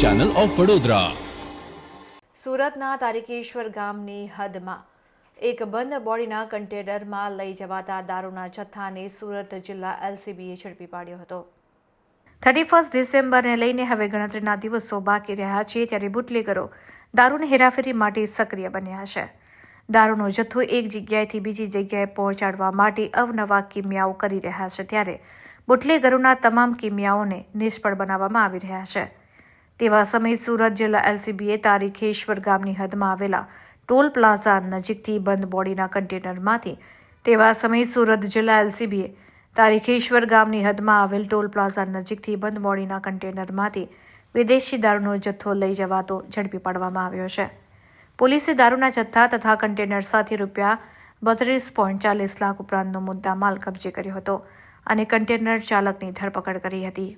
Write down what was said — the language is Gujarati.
ચેનલ ઓફ વડોદરા સુરતના તારીકેશ્વર ગામની હદમાં એક બંધ બોડીના કન્ટેનરમાં લઈ જવાતા દારૂના જથ્થાને સુરત જિલ્લા એલસીબીએ ઝડપી પાડ્યો હતો. થર્ટી ફર્સ્ટ ડિસેમ્બરને લઈને હવે ગણતરીના દિવસો બાકી રહ્યા છે ત્યારે બુટલેગરો દારૂની હેરાફેરી માટે સક્રિય બન્યા છે. દારૂનો જથ્થો એક જગ્યાએથી બીજી જગ્યાએ પહોંચાડવા માટે અવનવા કિમિયાઓ કરી રહ્યા છે ત્યારે બુટલેગરોના તમામ કિમિયાઓને નિષ્ફળ બનાવવામાં આવી રહ્યા છે. તેવા સમયે સુરત જિલ્લા એલસીબીએ તારીખેશ્વર ગામની હદમાં આવેલા ટોલ પ્લાઝા નજીકથી બંધ બોડીના કન્ટેનરમાંથી તેવા સમયે સુરત જિલ્લા એલસીબીએ તારીખેશ્વર ગામની હદમાં આવેલ ટોલ પ્લાઝા નજીકથી બંધ બોડીના કન્ટેનરમાંથી વિદેશી દારૂનો જથ્થો લઈ જવાતો ઝડપી પાડવામાં આવ્યો છે. પોલીસે દારૂના જથ્થા તથા કન્ટેનર સાથે રૂપિયા બત્રીસ પોઈન્ટ ચાલીસ લાખ ઉપરાંતનો મુદ્દા માલ કબજે કર્યો હતો. અને કન્ટેનર ચાલકની ધરપકડ કરી હતી.